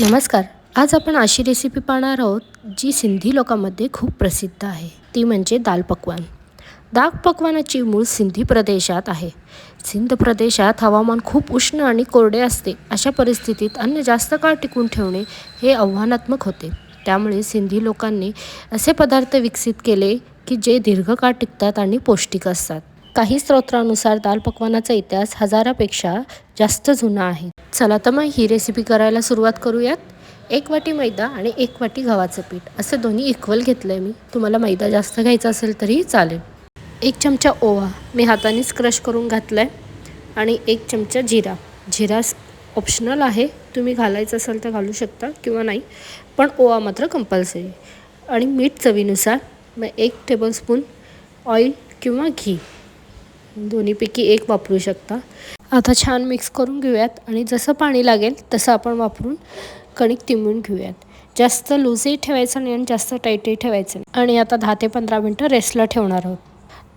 नमस्कार. आज आपण अशी रेसिपी पाहणार आहोत जी सिंधी लोकांमध्ये खूप प्रसिद्ध आहे. ती म्हणजे दाल पकवान. दाल पकवानाची मूळ सिंधी प्रदेशात आहे. सिंध प्रदेशात हवामान खूप उष्ण आणि कोरडे असते. अशा परिस्थितीत अन्न जास्त काळ टिकून ठेवणे हे आव्हानात्मक होते. त्यामुळे सिंधी लोकांनी असे पदार्थ विकसित केले की जे दीर्घकाळ टिकतात आणि पौष्टिक असतात. काही स्त्रोत्रानुसार दाल पकवानाचा इतिहास हजारापेक्षा जास्त जुना आहे. चला तर मग ही रेसिपी करायला सुरुवात करूयात. एक वाटी मैदा आणि एक वाटी गव्हाचं पीठ. असं दोन्ही इक्वल घेतलं आहे मी. तुम्हाला मैदा जास्त घ्यायचा असेल तरीही चालेल. एक चमचा ओवा मी हातानेच क्रश करून घातला आहे आणि एक चमचा जिरा. जिरा ऑप्शनल आहे. तुम्ही घालायचं असेल तर घालू शकता किंवा नाही पण ओवा मात्र कंपल्सरी आणि मीठ चवीनुसार मग एक टेबलस्पून ऑइल किंवा घी. दोन्हीपैकी एक वापरू शकता. आता छान मिक्स करून घेऊयात आणि जसं पाणी लागेल तसं आपण वापरून कणिक तिंबून घेऊयात. जास्त लूजही ठेवायचं नाही आणि जास्त टाईटही ठेवायचं नाही. आणि आता दहा ते पंधरा मिनटं रेस्टला ठेवणार आहोत.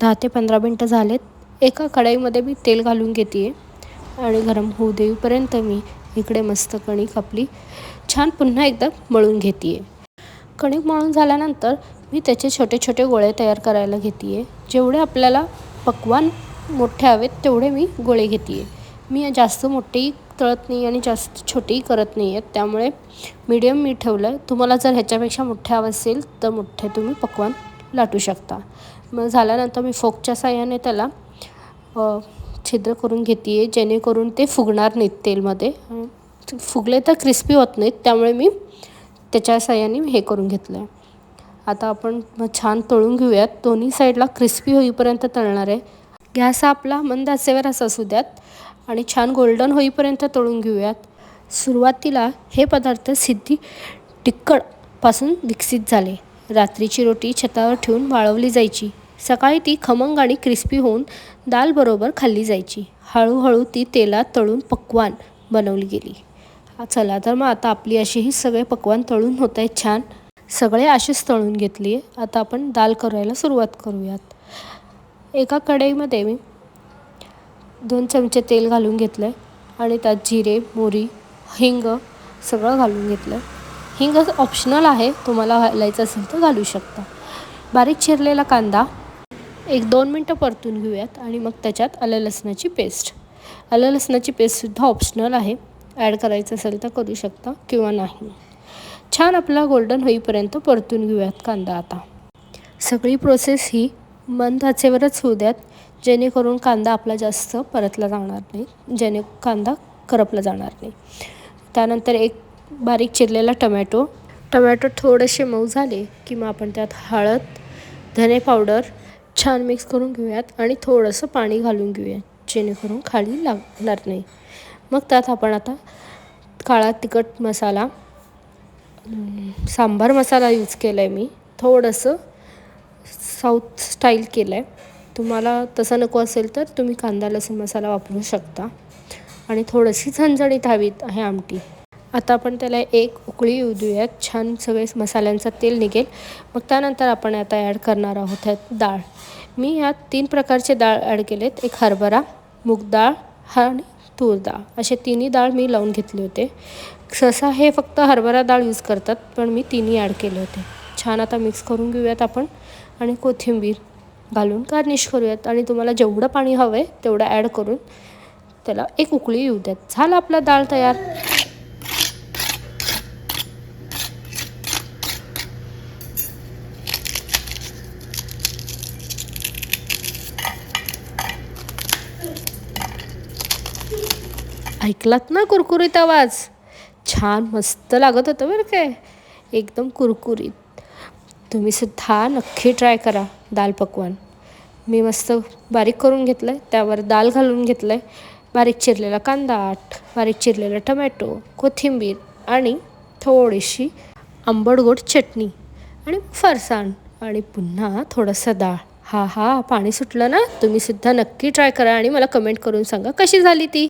दहा ते पंधरा मिनटं झालेत. एका कढईमध्ये मी तेल घालून घेते आहे आणि गरम होऊ देईपर्यंत मी इकडे मस्त कणिक आपली छान पुन्हा एकदा मळून घेते आहे कणिक मळून झाल्यानंतर मी त्याचे छोटे छोटे गोळे तयार करायला घेते आहे जेवढे आपल्याला पकवान मोठे हवेत तेवढे मी गोळे घेते आहे मी जास्त मोठेही तळत नाही आणि जास्त छोटेही करत नाही आहेत त्यामुळे मीडियम मी ठेवलं आहे तुम्हाला जर ह्याच्यापेक्षा मोठे हवं असेल तर मोठे तुम्ही पकवान लाटू शकता. मग झाल्यानंतर मी फोकच्या साह्याने त्याला छिद्र करून घेते आहे जेणेकरून ते फुगणार नाहीत तेलमध्ये. फुगले तर क्रिस्पी होत नाहीत त्यामुळे मी त्याच्या साह्याने हे करून घेतलं आहे आता आपण छान तळून घेऊयात. दोन्ही साईडला क्रिस्पी होईपर्यंत तळणार आहे. गॅस आपला मंद आचेवरच असू द्यात आणि छान गोल्डन होईपर्यंत तळून घेऊयात. सुरुवातीला हे पदार्थ सिद्धी टिक्कडपासून विकसित झाले. रात्रीची रोटी छतावर ठेवून वाळवली जायची. सकाळी ती खमंग आणि क्रिस्पी होऊन दालबरोबर खाल्ली जायची. हळूहळू ती तेलात तळून पक्वान बनवली गेली. चला तर मग आता आपली अशी ही सगळे पक्वान तळून होत आहेत छान. सगळे असेच तळून घेतली आहे आता आपण दाल करायला सुरुवात करूयात. एका कढईमध्ये मी दोन चमचे तेल घालून घेतलं आहे आणि त्यात जिरे मोरी हिंग सगळं घालून घेतलं आहे हिंग ऑप्शनल आहे तुम्हाला घालायचं असेल तर घालू शकता. बारीक चिरलेला कांदा एक दोन मिनटं परतून घेऊयात आणि मग त्याच्यात आलं लसणाची पेस्ट आलं लसणाची पेस्टसुद्धा ऑप्शनल आहे. ॲड करायचं असेल तर करू शकता किंवा नाही. छान आपला गोल्डन होईपर्यंत परतून घेऊयात कांदा आता. सगळी प्रोसेस ही मंद आचेवरच होऊ द्यात. जेणेकरून कांदा आपला जास्त परतला जाणार नाही. जेणे कांदा करपला जाणार नाही. त्यानंतर एक बारीक चिरलेला टमॅटो. टमॅटो थोडेसे मऊ झाले की मग आपण त्यात हळद धने पावडर छान मिक्स करून घेऊयात आणि थोडंसं पाणी घालून घेऊयात. जेणेकरून खाली लागणार नाही. मग त्यात आपण आता काळा तिखट मसाला सांबार मसाला यूज केला आहे मी. थोडंसं साऊथ स्टाईल केलं आहे तुम्हाला तसं नको असेल तर तुम्ही कांदा लसूण मसाला वापरू शकता. आणि थोडीशी झणझणीत हवीत आहे आमटी. आता आपण त्याला एक उकळी येऊ देऊयात छान सगळे मसाल्यांचं तेल निघेल. मग त्यानंतर आपण आता ॲड करणार आहोत ह्यात डाळ. मी ह्यात तीन प्रकारचे डाळ ॲड केलेत. एक हरभरा मूग डाळ आणि तूर डाळ. असे तिन्ही डाळ मी लावून घेतले होते. सहसा हे फक्त हरभरा डाळ यूज करतात पण मी तिन्ही ॲड केले होते. छान आता मिक्स करून घेऊयात आपण. आणि कोथिंबीर घालून गार्निश करूयात. आणि तुम्हाला जेवढं पाणी हवं आहे तेवढं ॲड करून त्याला एक उकळी येऊ द्यात. झालं आपला डाळ तयार. ऐकलात ना कुरकुरीत आवाज? छान मस्त लागत होतं बरं काय एकदम कुरकुरीत. तुम्हीसुद्धा नक्की ट्राय करा दाल पकवान. मी मस्त बारीक करून घेतलं आहे त्यावर दाल घालून घेतलं आहे बारीक चिरलेला कांदा बारीक चिरलेला टमॅटो कोथिंबीर आणि थोडीशी आंबट गोड चटणी आणि फरसाण आणि पुन्हा थोडंसं डाळ. हा हा पाणी सुटलं ना? तुम्हीसुद्धा नक्की ट्राय करा आणि मला कमेंट करून सांगा कशी झाली ती.